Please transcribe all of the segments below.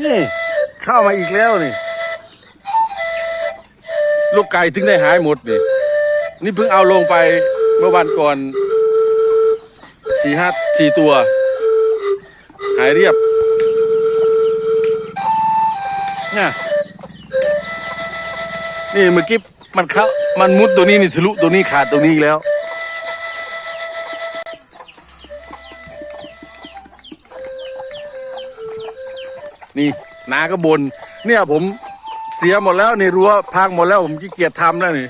นี่เข้ามาอีกแล้วนี่ ลูกไก่ถึงได้หายหมดนี่นี่เพิ่งเอาลงไปเมื่อวันก่อนสี่ห้าสี่ตัว หายเรียบเนี่ยนี่เมื่อกี้มันเข้ามันมุดตัวนี้นี่ทะลุตัวนี้ขาดตรงนี้อีกแล้ว นี่นาก็บน เนี่ยผมเสียหมดแล้วนี่รั้วพังหมดแล้วผมขี้เกียจทำแล้วนี่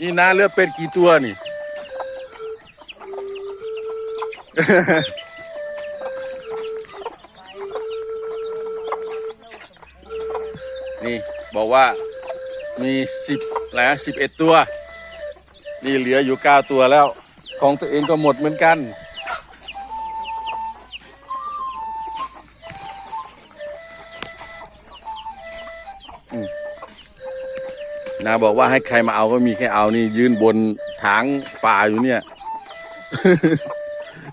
นี่นาเลือดเป็ดกี่ตัวนี่ นี่บอกว่ามีสิบแล้วสิบเอ็ดตัว นี่เหลืออยู่เก้าตัวแล้ว ของตัวเองก็หมดเหมือนกันนาบอกว่าให้ใครมาเอาก็มีแค่เอานี่ ยืนบนถางป่าอยู่เนี่ย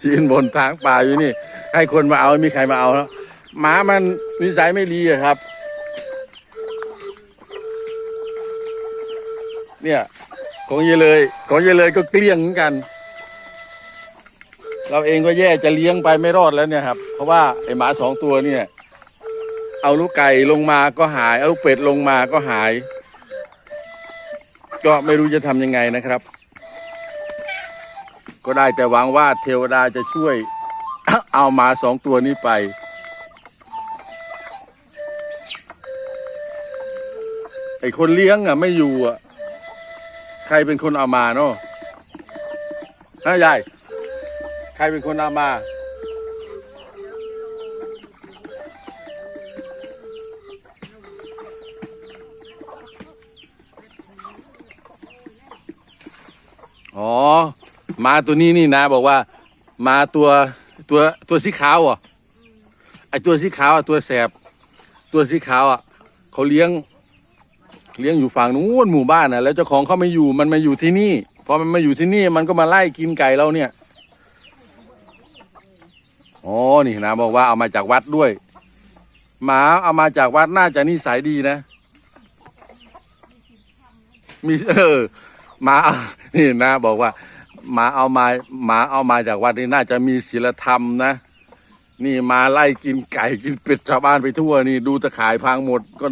ยืนบนถางป่าอยู่นี่ ให้คนมาเอาม่มีใครมาเอาแล้วหมามันนิสัยไม่ดีอะครับ เนี่ย ของเยเลย ของเยเลยก็เกลี้ยงเหมือนกัน เราเองก็แย่จะเลี้ยงไปไม่รอดแล้วเนี่ยครับ เพราะว่าไอหมาสองตัวเนี่ย เอาลูกไก่ลงมาก็หาย เอาลูกเป็ดลงมาก็หาย ก็ไม่รู้จะทำยังไงนะครับ ก็ได้แต่หวังว่าเทวดาจะช่วย เอาหมาสองตัวนี้ไปไอคนเลี้ยงอะไม่อยู่อะ ใครเป็นคนเอามาเนาะฮะยายใครเป็นคนเอามาอ๋อมาตัวนี้นี่นะ บอกว่า มาตัวตัวตัวสีขาวอะไอตัวสีขาวอะตัวแสบ ตัวสีขาวอะเขาเลี้ยง เลี้ยงอยู่ฝั่งนู้นหมู่บ้านนะแล้วเจ้าของเขาไม่อยู่มันมาอยู่ที่นี่พอมันมาอยู่ที่นี่มันก็มาไล่กินไก่เราเนี่ยอ๋อนี่นะบอกว่าเอามาจากวัดด้วย หมาเอามาจากวัดน่าจะนิสัยดีนะ มีเออหมาเนี่นะบอกว่าหมาเอามาหมาเอามาจากวัดนี่น่าจะมีศีลธรรมนะนี่มาไล่กินไก่กินเป็ดชาวบ้านไปทั่วนี่ดูตะขายพังหมดก็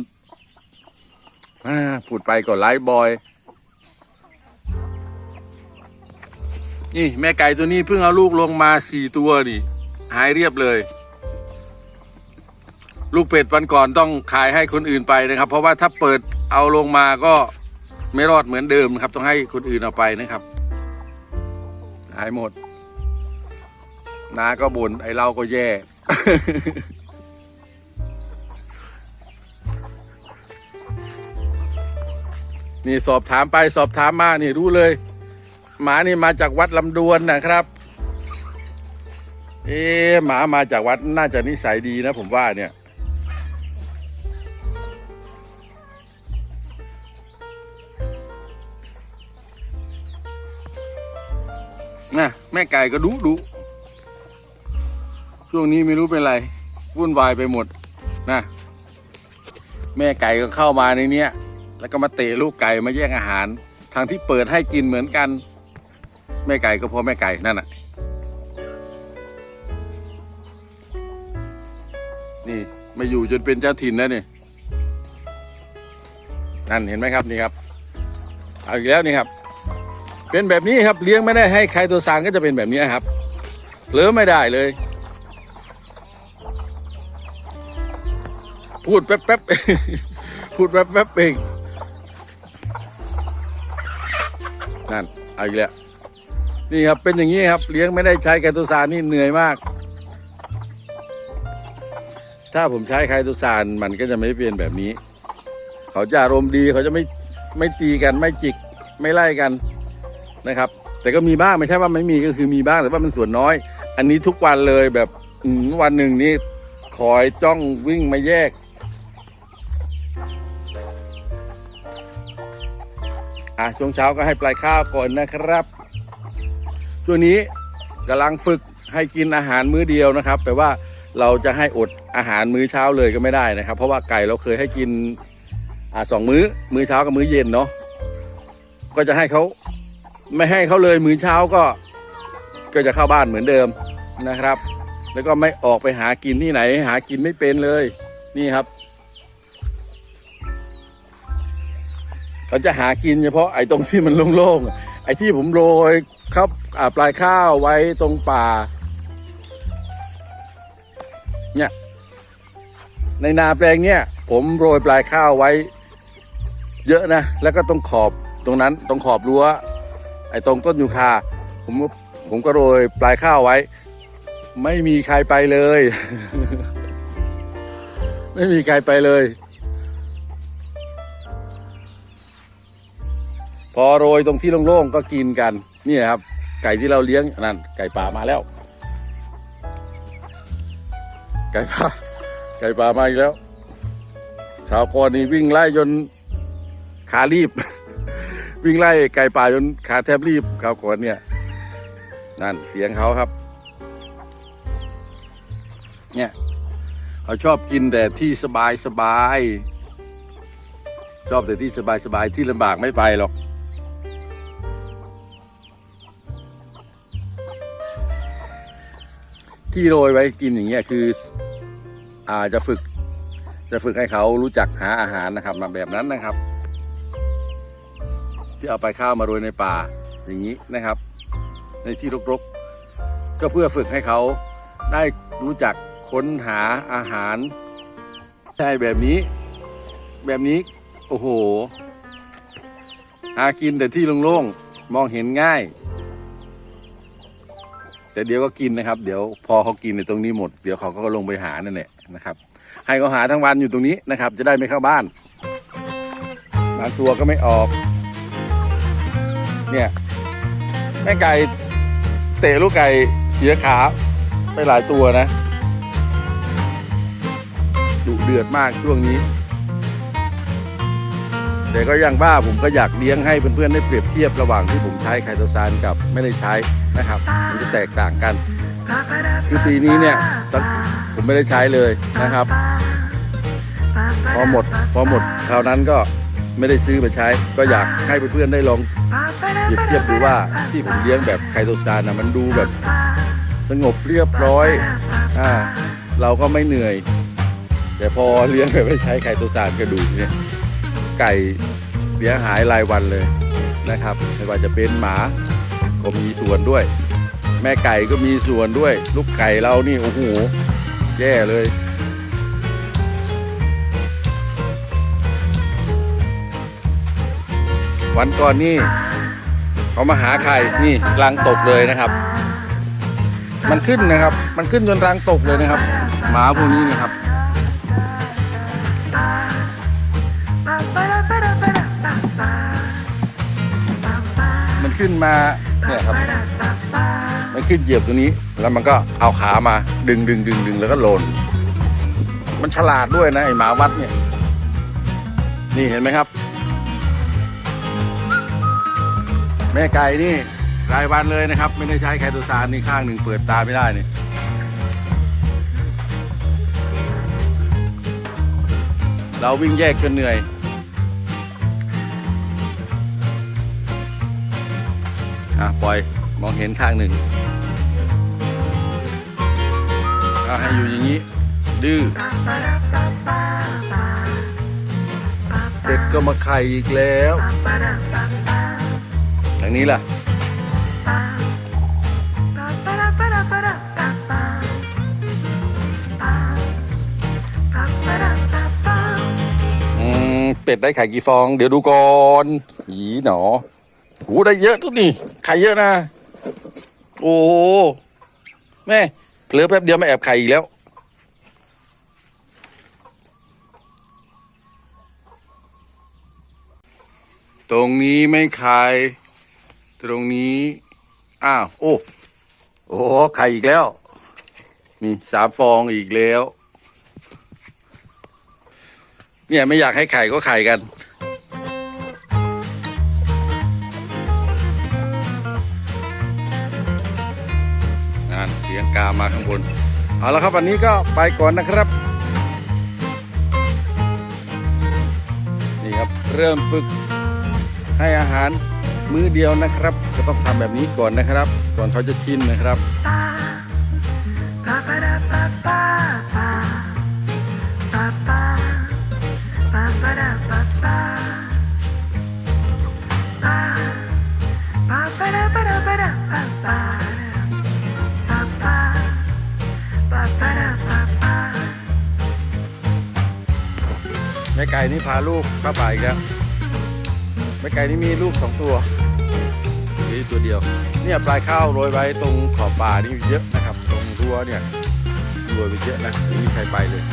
พูดไปก็ไลฟ์บอย นี่แม่ไก่ตัวนี้เพิ่งเอาลูกลงมาสี่ตัวนี่ หายเรียบเลย ลูกเป็ดวันก่อนต้องขายให้คนอื่นไปนะครับ เพราะว่าถ้าเปิดเอาลงมาก็ไม่รอดเหมือนเดิมนะครับ ต้องให้คนอื่นเอาไปนะครับ หายหมดนาก็บน่นไอเราก็แย่ นี่สอบถามไปสอบถามมานี่รู้เลย หมานี่มาจากวัดลำดวนนะครับ เอ๊หมามาจากวัดน่าจะนิสัยดีนะ ผมว่าเนี่ยนะแม่ไก่ก็ดุดุช่วงนี้ไม่รู้เป็นไรวุ่นวายไปหมดนะแม่ไก่ก็เข้ามาในเนี้ย แล้วก็มาเตะลูกไก่มาแย่งอาหาร ทางที่เปิดให้กินเหมือนกัน แม่ไก่ก็เพราะแม่ไก่นั่นน่ะ นี่มาอยู่จนเป็นเจ้าถิ่นแล้วนี่ นั่นเห็นไหมครับนี่ครับ เอาอีกแล้วนี่ครับ เป็นแบบนี้ครับเลี้ยงไม่ได้ให้ใครตัวสางก็จะเป็นแบบนี้ครับเลือไม่ได้เลย พูดแป๊บๆพูดแป๊บๆเอง นั่นเอาอีกแล้วนี่ครับเป็นอย่างนี้ครับ เลี้ยงไม่ได้ใช้ไคโตซานนี่เหนื่อยมาก ถ้าผมใช้ไคโตซานมันก็จะไม่เป็นแบบนี้ เขาจะอารมณ์ดีเขาจะไม่ไม่ตีกันไม่จิกไม่ไล่กันนะครับ แต่ก็มีบ้างไม่ใช่ว่าไม่มีก็คือมีบ้างแต่ว่ามันส่วนน้อย อันนี้ทุกวันเลยแบบวันหนึ่งนี่คอยจ้องวิ่งมาแยก อะช่วงเช้าก็ให้ปลายข้าวก่อนนะครับ ช่วงนี้กำลังฝึกให้กินอาหารมื้อเดียวนะครับแปลว่าเราจะให้อดอาหารมื้อเช้าเลยก็ไม่ได้นะครับ เพราะว่าไก่เราเคยให้กินอ่าสองมื้อ มื้อเช้ากับมื้อเย็นเนาะก็จะให้เขาไม่ให้เขาเลยมื้อเช้าก็ก็จะเข้าบ้านเหมือนเดิมนะครับ แล้วก็ไม่ออกไปหากินที่ไหน หากินไม่เป็นเลยนี่ครับ เขาจะหากินเฉพาะไอ้ตรงที่มันโล่งๆ ไอ้ที่ผมโรยครับปลายข้าวไว้ตรงป่า เนี่ย ในนาแปลงเนี่ย ผมโรยปลายข้าวไว้ เยอะนะ แล้วก็ตรงขอบตรงนั้นตรงขอบรั้ว ไอ้ตรงต้นยูคา ผมก็ผมก็โรยปลายข้าวไว้ ไม่มีใครไปเลย ไม่มีใครไปเลย พอโรยตรงที่โล่งๆก็กินกันนี่ครับ ไก่ที่เราเลี้ยงนั่นไก่ป่ามาแล้ว ไก่ป่าไก่ป่ามาอีกแล้ว ชาวกรนี่วิ่งไล่จนขารีบ วิ่งไล่ไก่ป่าจนขาแทบรีบชาวกรเนี่ย นั่นเสียงเขาครับ เนี่ยเขาชอบกินแต่ที่สบายสบายชอบแต่ที่สบายสบายที่ลำบากไม่ไปหรอก ที่โรยไว้กินอย่างเงี้ยคืออาจะฝึก จะฝึกให้เขารู้จักหาอาหารนะครับ มาแบบนั้นนะครับ ที่เอาไปข้าวมาโรยในป่าอย่างนี้นะครับ ในที่รกๆ ก็เพื่อฝึกให้เขาได้รู้จักค้นหาอาหารใช่แบบนี้ แบบนี้ โอ้โห หากินแต่ที่โล่งๆมองเห็นง่าย แต่เดี๋ยวก็กินนะครับ เดี๋ยวพอเขากินในตรงนี้หมด เดี๋ยวเขาก็ลงไปหานั่นแหละนะครับ ให้เขาหาทั้งวันอยู่ตรงนี้นะครับ จะได้ไม่เข้าบ้าน บางตัวก็ไม่ออก เนี่ยแม่ไก่เตะลูกไก่เสียขาไปหลายตัวนะดุเดือดมากช่วงนี้ แต่ก็ยังบ้าผมก็อยากเลี้ยงให้เพื่อนๆได้เปรียบเทียบระหว่างที่ผมใช้ไคโตซานกับไม่ได้ใช้ นะครับ มันจะแตกต่างกัน คือปีนี้เนี่ยผมไม่ได้ใช้เลยนะครับ พอหมดพอหมดคราวนั้นก็ไม่ได้ซื้อมาใช้ ก็อยากให้เพื่อนๆได้ลองเปรียบเทียบดูว่าที่ผมเลี้ยงแบบไคโตซานนะมันดูแบบสงบเรียบร้อยอ่าเราก็ไม่เหนื่อย แต่พอเลี้ยงแบบไม่ใช้ไคโตซานก็ดูเนี่ยไก่เสียหายรายวันเลยนะครับ ไม่ว่าจะเป็นหมา ก็มีส่วนด้วย แม่ไก่ก็มีส่วนด้วย ลูกไก่เรานี่โอ้โหแย่เลยวันก่อนนี่เขามาหาไข่นี่รังตกเลยนะครับ มันขึ้นนะครับ มันขึ้นจนรังตกเลยนะครับ หมาพวกนี้นะครับ มันขึ้นมา เนี่ยครับมันขึ้นเหยียบตรงนี้ แล้วมันก็เอาขามาดึงดึงดึงดึงแล้วก็โลน มันฉลาดด้วยนะไอหมาวัดเนี่ย นี่เห็นไหมครับ แม่ไก่นี่รายวันเลยนะครับ ไม่ได้ใช้ไคโตซานนี่ข้างหนึ่งเปิดตาไม่ได้นี่เราวิ่งแยกจนเหนื่อย อะปล่อยมองเห็นข้างหนึ่งเอาให้อยู่อย่างนี้ ดื้อเป็ดก็มาไข่อีกแล้วทางนี้ล่ะเป็ดได้ไข่กี่ฟอง เดี๋ยวดูก่อน หยีหนอ โอ้ได้เยอะทุกนี่ไข่เยอะนะ โอ้แม่เผลอแป๊บเดียวมาแอบไข่อีกแล้ว ตรงนี้ไม่ไข่ตรงนี้อ้าวโอ้โอ้ไข่อีกแล้วนี่สามฟองอีกแล้ว เนี่ยไม่อยากให้ไข่ก็ไข่กัน มาข้างบน เอาละครับวันนี้ก็ไปก่อนนะครับ นี่ครับเริ่มฝึกให้อาหารมื้อเดียวนะครับ ก็ต้องทำแบบนี้ก่อนนะครับ ก่อนเขาจะชินนะครับ ไก่นี่พาลูกเข้าป่าอีกแล้วแม่ไก่นี่มีลูกสองตัวนี่ตัวเดียว เนี่ยปลายข้าวโรยไว้ตรงขอบป่านี่เยอะนะครับ ตรงรั้วเนี่ยโรยไปเยอะนะไม่มีใครไปเลย